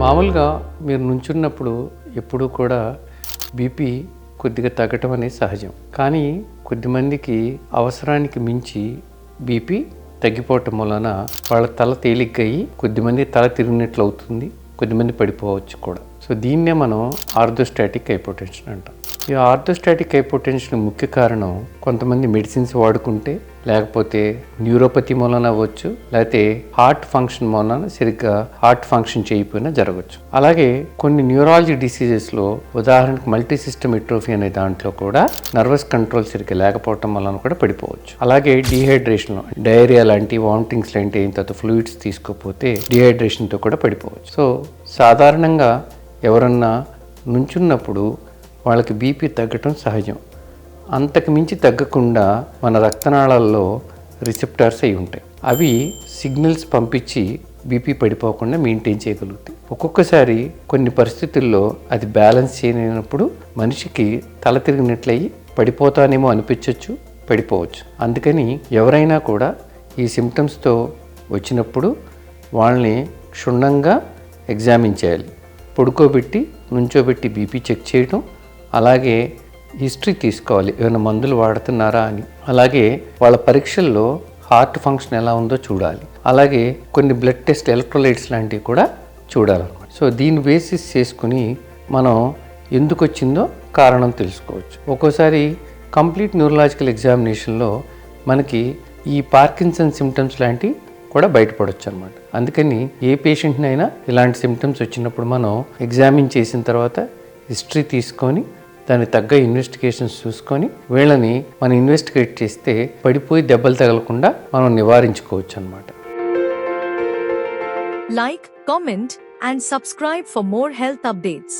మామూలుగా మీరు నుంచున్నప్పుడు ఎప్పుడూ కూడా బీపీ కొద్దిగా తగ్గటం అనేది సహజం. కానీ కొద్దిమందికి అవసరానికి మించి బీపీ తగ్గిపోవటం వలన వాళ్ళ తల తేలిగ్గయి కొద్దిమంది తల తిరిగినట్లు అవుతుంది. కొద్దిమంది పడిపోవచ్చు కూడా. సో దీన్నే మనం ఆర్థోస్టాటిక్ హైపోటెన్షన్ అంటాం. ఈ ఆర్థోస్టాటిక్ హైపోటెన్షన్ ముఖ్య కారణం కొంతమంది మెడిసిన్స్ వాడుకుంటే లేకపోతే న్యూరోపతి మూలన అవ్వచ్చు లేకపోతే హార్ట్ ఫంక్షన్ మూలన సరిగ్గా హార్ట్ ఫంక్షన్ చేయకపోయినా జరగచ్చు అలాగే కొన్ని న్యూరాలజీ డిసీజెస్లో ఉదాహరణకు మల్టీ సిస్టమ్ ఎట్రోఫీ అనే దాంట్లో కూడా నర్వస్ కంట్రోల్ సరిగ్గా లేకపోవటం వలన కూడా పడిపోవచ్చు. అలాగే డీహైడ్రేషన్ డయేరియా లాంటి వామిటింగ్స్ లాంటి అయిన తర్వాత ఫ్లూయిడ్స్ తీసుకోకపోతే డిహైడ్రేషన్తో కూడా పడిపోవచ్చు. సో సాధారణంగా ఎవరన్నా నుంచున్నప్పుడు వాళ్ళకి బీపీ తగ్గటం సహజం. అంతకు మించి తగ్గకుండా మన రక్తనాళాల్లో రిసెప్టార్స్ అయి ఉంటాయి. అవి సిగ్నల్స్ పంపించి బీపీ పడిపోకుండా మెయింటైన్ చేయగలుగుతాయి. ఒక్కొక్కసారి కొన్ని పరిస్థితుల్లో అది బ్యాలెన్స్ చేయలేనప్పుడు మనిషికి తల తిరిగినట్లయి పడిపోతానేమో అనిపించవచ్చు పడిపోవచ్చు. అందుకని ఎవరైనా కూడా ఈ సిమ్టమ్స్తో వచ్చినప్పుడు వాళ్ళని క్షుణ్ణంగా ఎగ్జామిన్ చేయాలి. పడుకోబెట్టి నుంచోబెట్టి బీపీ చెక్ చేయడం అలాగే హిస్టరీ తీసుకోవాలి. ఏమైనా మందులు వాడుతున్నారా అని. అలాగే వాళ్ళ పరీక్షల్లో హార్ట్ ఫంక్షన్ ఎలా ఉందో చూడాలి. అలాగే కొన్ని బ్లడ్ టెస్ట్ ఎలక్ట్రోలైట్స్ లాంటివి కూడా చూడాలన్నమాట. సో దీన్ని బేసిస్ చేసుకుని మనం ఎందుకు వచ్చిందో కారణం తెలుసుకోవచ్చు. ఒక్కోసారి కంప్లీట్ న్యూరలాజికల్ ఎగ్జామినేషన్లో మనకి ఈ పార్కిన్సన్ సిమ్టమ్స్ లాంటివి కూడా బయటపడవచ్చు అనమాట అందుకని ఏ పేషెంట్నైనా ఇలాంటి సిమ్టమ్స్ వచ్చినప్పుడు మనం ఎగ్జామిన్ చేసిన తర్వాత హిస్టరీ తీసుకొని దానికి తగ్గ ఇన్వెస్టిగేషన్స్ చూసుకొని వీళ్ళని మనం ఇన్వెస్టిగేట్ చేస్తే పడిపోయి దెబ్బలు తగలకుండా మనం నివారించుకోవచ్చు అనమాట like comment and subscribe for more health updates